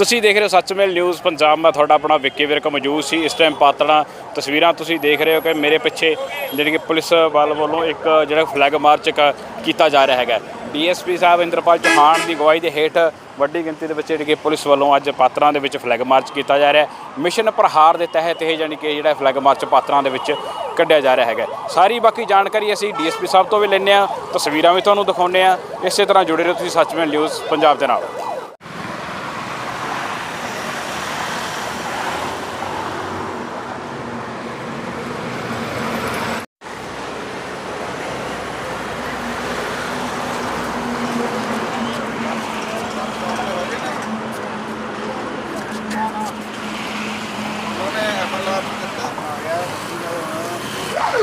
ਤੁਸੀਂ ਦੇਖ ਰਹੇ ਹੋ ਸੱਚਮੇਲ ਨਿਊਜ਼, ਪੰਜਾਬ ਮੈਂ ਤੁਹਾਡਾ ਆਪਣਾ ਵਿੱਕੀ ਵਿਰਕ ਮੌਜੂਦ ਸੀ। ਇਸ ਟਾਈਮ ਪਾਤੜਾਂ ਤਸਵੀਰਾਂ ਤੁਸੀਂ ਦੇਖ ਰਹੇ ਹੋ ਕਿ ਮੇਰੇ ਪਿੱਛੇ ਜਿਹੜੀ ਕਿ ਪੁਲਿਸ ਵੱਲ ਵੱਲੋਂ ਇੱਕ ਜਿਹੜਾ ਫਲੈਗ ਮਾਰਚ ਕ- ਕੀਤਾ ਜਾ ਰਿਹਾ ਹੈਗਾ। ਡੀਐਸਪੀ ਸਾਹਿਬ ਇੰਦਰਪਾਲ ਚੌਹਾਨ ਦੀ ਅਗਵਾਈ ਦੇ ਹੇਠ ਵੱਡੀ ਗਿਣਤੀ ਦੇ ਵਿੱਚ ਜਿਹੜੀ ਕਿ ਪੁਲਿਸ ਵੱਲੋਂ ਅੱਜ ਪਾਤਰਾਂ ਦੇ ਵਿੱਚ ਫਲੈਗ ਮਾਰਚ ਕੀਤਾ ਜਾ ਰਿਹਾ ਮਿਸ਼ਨ ਪ੍ਰਹਾਰ ਦੇ ਤਹਿਤ ਇਹ ਜਾਣੀ ਕਿ ਜਿਹੜਾ ਫਲੈਗ ਮਾਰਚ ਪਾਤਰਾਂ ਦੇ ਵਿੱਚ ਕੱਢਿਆ ਜਾ ਰਿਹਾ ਹੈਗਾ। ਸਾਰੀ ਬਾਕੀ ਜਾਣਕਾਰੀ ਅਸੀਂ ਡੀਐਸਪੀ ਸਾਹਿਬ ਤੋਂ ਵੀ ਲੈਂਦੇ ਹਾਂ। ਤਸਵੀਰਾਂ ਵੀ ਤੁਹਾਨੂੰ ਦਿਖਾਉਂਦੇ ਹਾਂ। ਇਸੇ ਤਰ੍ਹਾਂ ਜੁੜੇ ਰਹੋ ਤੁਸੀਂ ਸੱਚਮੇਲ ਨਿਊਜ਼, ਪੰਜਾਬ ਦੇ ਨਾਲ।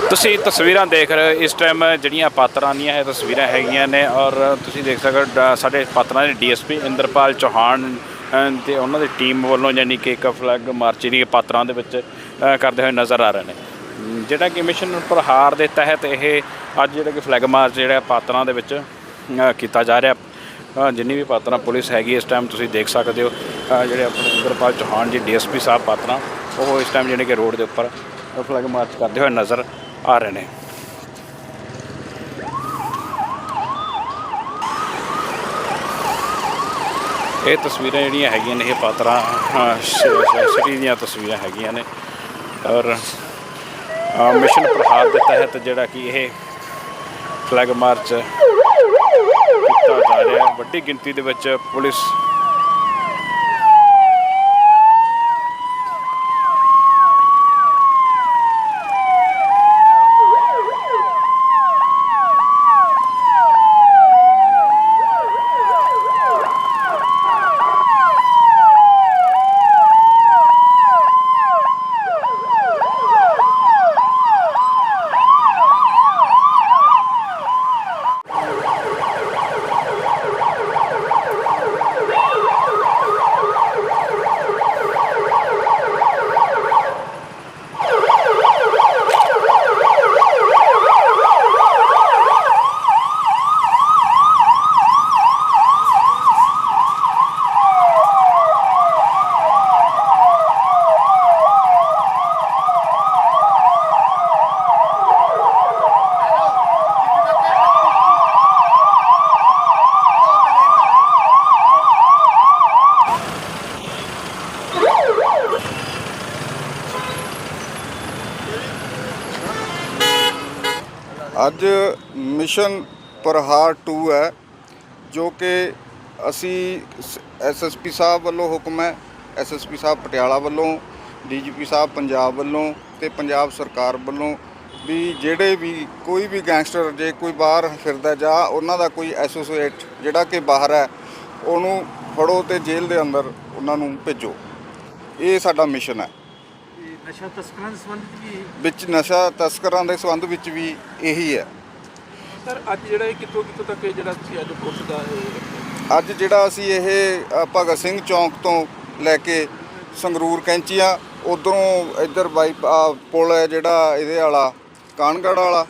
ਤੁਸੀਂ ਤਸਵੀਰਾਂ ਦੇਖ ਰਹੇ ਹੋ ਇਸ ਟਾਈਮ ਜਿਹੜੀਆਂ ਪਾਤਰਾਂ ਦੀਆਂ ਇਹ ਤਸਵੀਰਾਂ ਹੈਗੀਆਂ ਨੇ ਔਰ ਤੁਸੀਂ ਦੇਖ ਸਕਦੇ ਹੋ ਡ- ਸਾਡੇ ਪਾਤਰਾਂ ਦੇ ਡੀਐਸਪੀ ਇੰਦਰਪਾਲ ਚੌਹਾਨ ਅ, ਤੇ ਉਹਨਾਂ ਦੀ ਟੀਮ ਵੱਲੋਂ ਯਾਨੀ ਕਿ ਇੱਕ ਫਲੈਗ ਮਾਰਚ ਜਿਹੜੀ ਪਾਤਰਾਂ ਦੇ ਵਿੱਚ ਕਰਦੇ ਹੋਏ ਨਜ਼ਰ ਆ ਰਹੇ ਨੇ। ਜਿਹੜਾ ਕਿ ਮਿਸ਼ਨ ਪ੍ਰਹਾਰ ਦੇ ਤਹਿਤ ਇਹ ਅੱਜ ਜਿਹੜਾ ਕਿ ਫਲੈਗ ਮਾਰਚ ਜਿਹੜਾ ਪਾਤਰਾਂ ਦੇ ਵਿੱਚ ਕੀਤਾ ਜਾ ਰਿਹਾ। ਜਿੰਨੀ ਵੀ ਪਾਤਰਾਂ ਪੁਲਿਸ ਹੈਗੀ ਇਸ ਟਾਈਮ ਤੁਸੀਂ ਦੇਖ ਸਕਦੇ ਹੋ ਜਿਹੜੇ ਆਪਣੇ ਇੰਦਰਪਾਲ ਚੌਹਾਨ ਜੀ ਡੀਐਸਪੀ ਸਾਹਿਬ ਪਾਤਰਾਂ ਉਹ ਇਸ ਟਾਈਮ ਜਿਹੜੇ ਕਿ ਰੋਡ ਦੇ ਉੱਪਰ ਫਲੈਗ ਮਾਰਚ ਕਰਦੇ ਹੋਏ ਨਜ਼ਰ ਆ ਰਹੇ ਨੇ। ਇਹ ਤਸਵੀਰਾਂ ਜਿਹੜੀਆਂ ਹੈਗੀਆਂ ਨੇ ਇਹ ਪਾਤਰਾਂ ਸਿਟੀ ਦੀਆਂ ਤਸਵੀਰਾਂ ਹੈਗੀਆਂ ਨੇ। ਔਰ ਅ, ਮਿਸ਼ਨ ਪ੍ਰਹਾਰ ਦੇ ਤਹਿਤ ਜਿਹੜਾ ਕਿ ਇਹ ਫਲੈਗ ਮਾਰਚ ਕੀਤਾ ਜਾ ਰਿਹਾ ਵੱਡੀ ਗਿਣਤੀ ਦੇ ਵਿੱਚ ਪੁਲਿਸ ਅੱਜ ਮਿਸ਼ਨ ਪ੍ਰਹਾਰ 2 ਹੈ, ਜੋ ਕਿ ਅਸੀਂ ਐਸਐਸਪੀ ਸਾਹਿਬ ਵੱਲੋਂ ਹੁਕਮ ਹੈ ਐਸਐਸਪੀ ਸਾਹਿਬ ਪਟਿਆਲਾ ਵੱਲੋਂ ਡੀਜੀਪੀ ਸਾਹਿਬ ਪੰਜਾਬ ਵੱਲੋਂ ਤੇ ਪੰਜਾਬ ਸਰਕਾਰ ਵੱਲੋਂ ਵੀ ਜਿਹੜੇ ਵੀ ਕੋਈ ਵੀ ਗੈਂਗਸਟਰ ਜੇ ਕੋਈ ਬਾਹਰ ਫਿਰਦਾ ਜਾਂ, ਉਹਨਾਂ ਦਾ ਕੋਈ ਐਸੋਸੀਏਟ ਜਿਹੜਾ ਕਿ ਬਾਹਰ ਹੈ, ਉਹਨੂੰ ਫੜੋ ਤੇ ਜੇਲ੍ਹ ਦੇ ਅੰਦਰ ਉਹਨਾਂ ਨੂੰ ਭੇਜੋ। ਇਹ ਸਾਡਾ ਮਿਸ਼ਨ ਹੈ। ਨਸ਼ਾ ਤਸਕਰਾਂ ਦੇ ਸੰਬੰਧਿਤ ਵੀ ਵਿੱਚ ਨਸ਼ਾ ਤਸਕਰਾਂ ਦੇ ਸੰਬੰਧ ਵਿੱਚ ਵੀ ਇਹੀ ਹੈ। ਸਰ ਅੱਜ ਜਿਹੜਾ ਇਹ ਕਿੱਥੋਂ ਕਿੱਥੋਂ ਤੱਕ ਇਹ ਜਿਹੜਾ ਤੁਸੀਂ ਅੱਜ ਪੁਲਿਸ ਦਾ ਇਹ ਅੱਜ ਜਿਹੜਾ ਅਸੀਂ ਇਹ ਅ, ਭਗਤ ਸਿੰਘ ਚੌਂਕ ਤੋਂ ਲੈ ਕੇ ਸੰਗਰੂਰ ਕੈਂਚੀਆਂ ਉਧਰੋਂ ਇੱਧਰ ਬਾਈ ਪੁਲ ਹੈ ਜਿਹੜਾ ਇਹਦੇ ਵਾਲਾ ਕਾਨਗੜ ਵਾਲਾ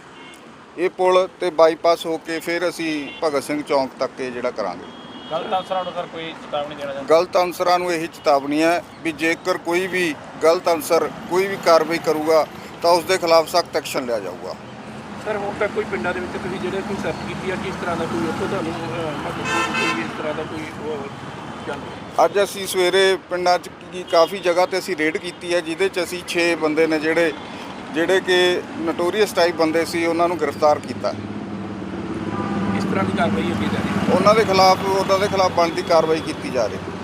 ਇਹ ਪੁਲ ਤੇ ਬਾਈਪਾਸ ਹੋ ਕੇ ਫਿਰ ਅਸੀਂ ਭਗਤ ਸਿੰਘ ਚੌਂਕ ਤੱਕ ਇਹ ਜਿਹੜਾ ਕਰਾਂਗੇ। ਗਲਤ ਅਫਸਰਾਂ ਨੂੰ ਸਰ ਕੋਈ ਚੇਤਾਵਨੀ ਦੇਣਾ ਚਾਹੁੰਦੇ? ਗਲਤ ਅਨਸਰਾਂ ਨੂੰ ਇਹੀ ਚੇਤਾਵਨੀ ਹੈ ਵੀ ਜੇਕਰ ਕੋਈ ਵੀ ਗਲਤ ਅਨਸਰ ਕੋਈ ਵੀ ਕਾਰਵਾਈ ਕਰੂਗਾ ਤਾਂ ਉਸ ਦੇ ਖਿਲਾਫ ਸਖਤ ਐਕਸ਼ਨ ਲਿਆ ਜਾਊਗਾ। ਸਰ ਹੁਣ ਤੱਕ ਕੋਈ ਪਿੰਡਾਂ ਦੇ ਵਿੱਚ ਤੁਸੀਂ ਜਿਹੜੇ ਕੋਈ ਸਰਚ ਕੀਤੀ ਆ ਕਿਸ ਤਰ੍ਹਾਂ ਦਾ ਕੋਈ ਉੱਥੋਂ ਤੁਹਾਨੂੰ ਕੋਈ ਇਸ ਤਰ੍ਹਾਂ ਦਾ ਕੋਈ ਅੱਜ ਅਸੀਂ ਸਵੇਰੇ ਪਿੰਡਾਂ 'ਚ ਕੀ ਕਾਫੀ ਜਗ੍ਹਾ ਤੇ ਅਸੀਂ ਰੇਡ ਕੀਤੀ ਹੈ ਜਿਹਦੇ 'ਚ ਅਸੀਂ 6 ਬੰਦੇ ਨੇ ਜਿਹੜੇ ਜਿਹੜੇ ਕਿ ਨਟੋਰੀਅਸ ਟਾਈਪ ਬੰਦੇ ਸੀ ਉਹਨਾਂ ਨੂੰ ਗ੍ਰਿਫਤਾਰ ਕੀਤਾ। ਤਰ੍ਹਾਂ ਦੀ ਕਾਰਵਾਈ ਅੱਗੇ ਜਾ ਉਹਨਾਂ ਦੇ ਖਿਲਾਫ, ਉਹਨਾਂ ਦੇ ਖਿਲਾਫ ਬਣਦੀ ਕਾਰਵਾਈ ਕੀਤੀ ਜਾ ਰਹੀ